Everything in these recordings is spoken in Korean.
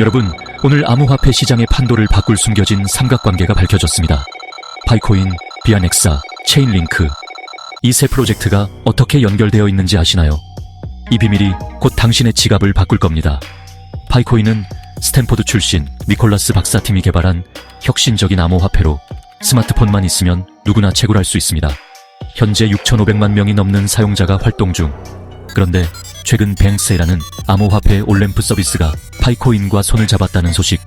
여러분, 오늘 암호화폐 시장의 판도를 바꿀 숨겨진 삼각관계가 밝혀졌습니다. 파이코인, 비아넥사, 체인링크. 이 세 프로젝트가 어떻게 연결되어 있는지 아시나요? 이 비밀이 곧 당신의 지갑을 바꿀 겁니다. 파이코인은 스탠포드 출신 니콜라스 박사팀이 개발한 혁신적인 암호화폐로 스마트폰만 있으면 누구나 채굴할 수 있습니다. 현재 6,500만 명이 넘는 사용자가 활동 중. 그런데 최근 뱅세이라는 암호화폐 올램프 서비스가 파이코인과 손을 잡았다는 소식.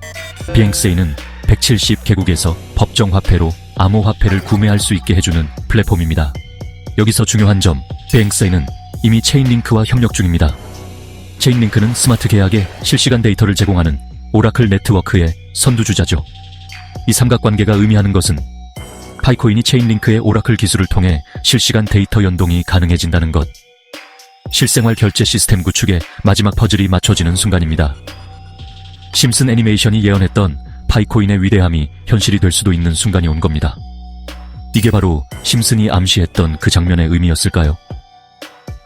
비행세이는 170개국에서 법정 화폐로 암호화폐를 구매할 수 있게 해주는 플랫폼입니다. 여기서 중요한 점, 비행세이는 이미 체인링크와 협력 중입니다. 체인링크는 스마트 계약에 실시간 데이터를 제공하는 오라클 네트워크의 선두주자죠. 이 삼각관계가 의미하는 것은 파이코인이 체인링크의 오라클 기술을 통해 실시간 데이터 연동이 가능해진다는 것. 실생활 결제 시스템 구축에 마지막 퍼즐이 맞춰지는 순간입니다. 심슨 애니메이션이 예언했던 파이코인의 위대함이 현실이 될 수도 있는 순간이 온 겁니다. 이게 바로 심슨이 암시했던 그 장면의 의미였을까요?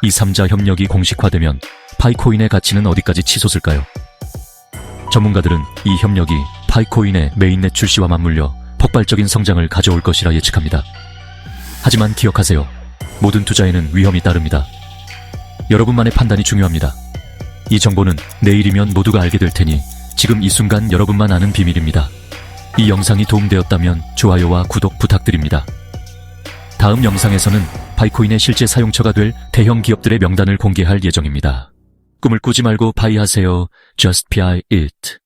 이 3자 협력이 공식화되면 파이코인의 가치는 어디까지 치솟을까요? 전문가들은 이 협력이 파이코인의 메인넷 출시와 맞물려 폭발적인 성장을 가져올 것이라 예측합니다. 하지만 기억하세요. 모든 투자에는 위험이 따릅니다. 여러분만의 판단이 중요합니다. 이 정보는 내일이면 모두가 알게 될 테니 지금 이 순간 여러분만 아는 비밀입니다. 이 영상이 도움되었다면 좋아요와 구독 부탁드립니다. 다음 영상에서는 파이코인의 실제 사용처가 될 대형 기업들의 명단을 공개할 예정입니다. 꿈을 꾸지 말고 파이하세요. Just Pi It.